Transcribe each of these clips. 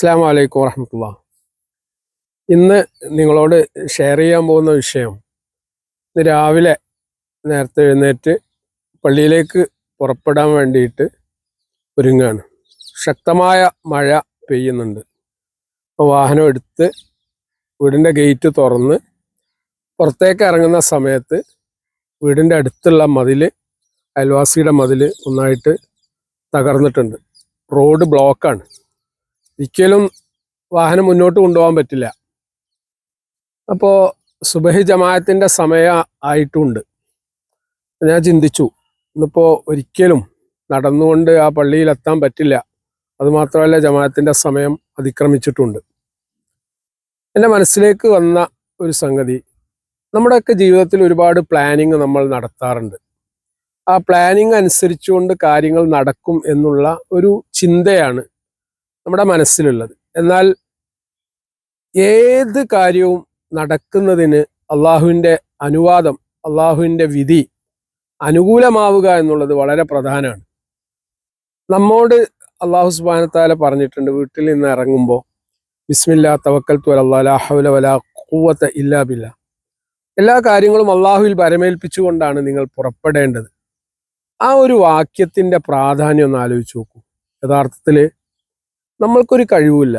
അസ്സാം വലൈക്കും വറഹമത്തുള്ള. ഇന്ന് നിങ്ങളോട് ഷെയർ ചെയ്യാൻ പോകുന്ന വിഷയം ഇന്ന് രാവിലെ നേരത്തെ എഴുന്നേറ്റ് പള്ളിയിലേക്ക് പുറപ്പെടാൻ വേണ്ടിയിട്ട് ഒരുങ്ങാണ്. ശക്തമായ മഴ പെയ്യുന്നുണ്ട്. അപ്പോൾ വാഹനം എടുത്ത് വീടിന്റെ ഗേറ്റ് തുറന്ന് പുറത്തേക്ക് ഇറങ്ങുന്ന സമയത്ത് വീടിന്റെ അടുത്തുള്ള മതിൽ അയൽവാസിയുടെ മതിൽ ഒന്നായിട്ട് തകർന്നിട്ടുണ്ട്. റോഡ് ബ്ലോക്കാണ് ഒരിക്കലും വാഹനം മുന്നോട്ട് കൊണ്ടുപോകാൻ പറ്റില്ല. അപ്പോൾ സുബഹി ജമാഅത്തിന്റെ സമയം ആയിട്ടുണ്ട്. ഞാൻ ചിന്തിച്ചു ഇന്നിപ്പോൾ ഒരിക്കലും നടന്നുകൊണ്ട് ആ പള്ളിയിൽ എത്താൻ പറ്റില്ല. അതുമാത്രമല്ല ജമാഅത്തിന്റെ സമയം അതിക്രമിച്ചിട്ടുണ്ട്. എന്റെ മനസ്സിലേക്ക് വന്ന ഒരു സംഗതി നമ്മുടെയൊക്കെ ജീവിതത്തിൽ ഒരുപാട് പ്ലാനിങ് നമ്മൾ നടത്താറുണ്ട്. ആ പ്ലാനിങ് അനുസരിച്ചുകൊണ്ട് കാര്യങ്ങൾ നടക്കും എന്നുള്ള ഒരു ചിന്തയാണ് നമ്മുടെ മനസ്സിലുള്ളത്. എന്നാൽ ഏത് കാര്യവും നടക്കുന്നതിന് അള്ളാഹുവിന്റെ അനുവാദം അള്ളാഹുവിന്റെ വിധി അനുകൂലമാവുക എന്നുള്ളത് വളരെ പ്രധാനമാണ്. നമ്മോട് അള്ളാഹു സുബാനത്താല പറഞ്ഞിട്ടുണ്ട് വീട്ടിൽ നിന്ന് ഇറങ്ങുമ്പോൾ ബിസ്മില്ലാ തവക്കൽ തുലാഹുല വലാ കൂവത്ത ഇല്ലാ ബില്ല. എല്ലാ കാര്യങ്ങളും അള്ളാഹുവിൽ പരമേൽപ്പിച്ചുകൊണ്ടാണ് നിങ്ങൾ പുറപ്പെടേണ്ടത്. ആ ഒരു വാക്യത്തിന്റെ പ്രാധാന്യം ഒന്ന് ആലോചിച്ച് നോക്കൂ. യഥാർത്ഥത്തിൽ നമ്മൾക്കൊരു കഴിവില്ല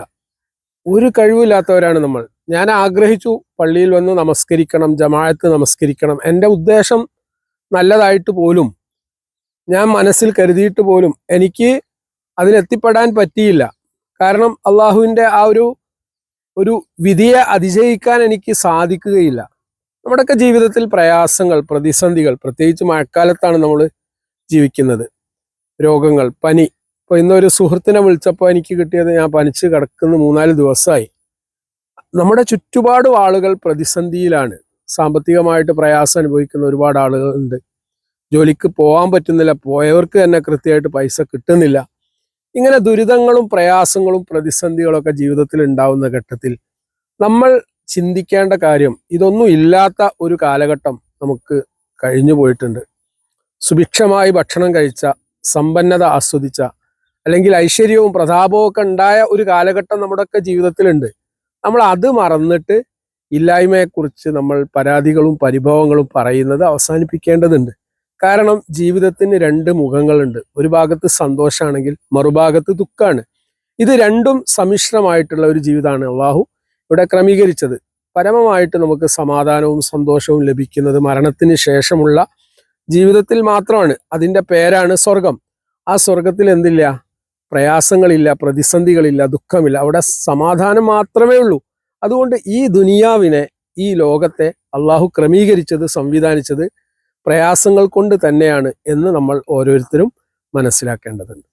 ഒരു കഴിവില്ലാത്തവരാണ് നമ്മൾ. ഞാൻ ആഗ്രഹിച്ചു പള്ളിയിൽ വന്ന് നമസ്കരിക്കണം ജമാഅത്ത് നമസ്കരിക്കണം. എന്റെ ഉദ്ദേശം നല്ലതായിട്ട് പോലും ഞാൻ മനസ്സിൽ കരുതിയിട്ട് പോലും എനിക്ക് അതിലെത്തിപ്പെടാൻ പറ്റിയില്ല. കാരണം അള്ളാഹുവിന്റെ ആ ഒരു ഒരു വിധിയെ അതിജയിക്കാൻ എനിക്ക് സാധിക്കുകയില്ല. നമ്മുടെയൊക്കെ ജീവിതത്തിൽ പ്രയാസങ്ങൾ പ്രതിസന്ധികൾ പ്രത്യേകിച്ച് മഴക്കാലത്താണ് നമ്മൾ ജീവിക്കുന്നത്. രോഗങ്ങൾ പനി ഇപ്പൊ ഇന്നൊരു സുഹൃത്തിനെ വിളിച്ചപ്പോൾ എനിക്ക് കിട്ടിയത് ഞാൻ പനിച്ച് കിടക്കുന്ന മൂന്നാൽ ദിവസമായി. നമ്മുടെ ചുറ്റുപാടും ആളുകൾ പ്രതിസന്ധിയിലാണ്. സാമ്പത്തികമായിട്ട് പ്രയാസം അനുഭവിക്കുന്ന ഒരുപാട് ആളുകളുണ്ട്. ജോലിക്ക് പോകാൻ പറ്റുന്നില്ല പോയവർക്ക് തന്നെ കൃത്യമായിട്ട് പൈസ കിട്ടുന്നില്ല. ഇങ്ങനെ ദുരിതങ്ങളും പ്രയാസങ്ങളും പ്രതിസന്ധികളൊക്കെ ജീവിതത്തിൽ ഉണ്ടാവുന്ന ഘട്ടത്തിൽ നമ്മൾ ചിന്തിക്കേണ്ട കാര്യം ഇതൊന്നും ഇല്ലാത്ത ഒരു കാലഘട്ടം നമുക്ക് കഴിഞ്ഞു പോയിട്ടുണ്ട്. സുഭിക്ഷമായി ഭക്ഷണം കഴിച്ച സമ്പന്നത ആസ്വദിച്ച അല്ലെങ്കിൽ ഐശ്വര്യവും പ്രതാപവും ഒക്കെ ഉണ്ടായ ഒരു കാലഘട്ടം നമ്മുടെയൊക്കെ ജീവിതത്തിലുണ്ട്. നമ്മൾ അത് മറന്നിട്ട് ഇല്ലായ്മയെക്കുറിച്ച് നമ്മൾ പരാതികളും പരിഭവങ്ങളും പറയുന്നത് അവസാനിപ്പിക്കേണ്ടതുണ്ട്. കാരണം ജീവിതത്തിന് രണ്ട് മുഖങ്ങളുണ്ട്. ഒരു ഭാഗത്ത് സന്തോഷമാണെങ്കിൽ മറുഭാഗത്ത് ദുഃഖമാണ് ഇത് രണ്ടും സമ്മിശ്രമായിട്ടുള്ള ഒരു ജീവിതമാണ് അള്ളാഹു ഇവിടെ ക്രമീകരിച്ചത്. പരമമായിട്ട് നമുക്ക് സമാധാനവും സന്തോഷവും ലഭിക്കുന്നത് മരണത്തിന് ശേഷമുള്ള ജീവിതത്തിൽ മാത്രമാണ്. അതിന്റെ പേരാണ് സ്വർഗം ആ സ്വർഗത്തിൽ എന്തില്ല? പ്രയാസങ്ങളില്ല പ്രതിസന്ധികളില്ല ദുഃഖമില്ല. അവിടെ സമാധാനം മാത്രമേ ഉള്ളൂ. അതുകൊണ്ട് ഈ ദുനിയാവിനെ ഈ ലോകത്തെ അള്ളാഹു ക്രമീകരിച്ചത് സംവിധാനിച്ചത് പ്രയാസങ്ങൾ കൊണ്ട് തന്നെയാണ് എന്ന് നമ്മൾ ഓരോരുത്തരും മനസ്സിലാക്കേണ്ടതുണ്ട്.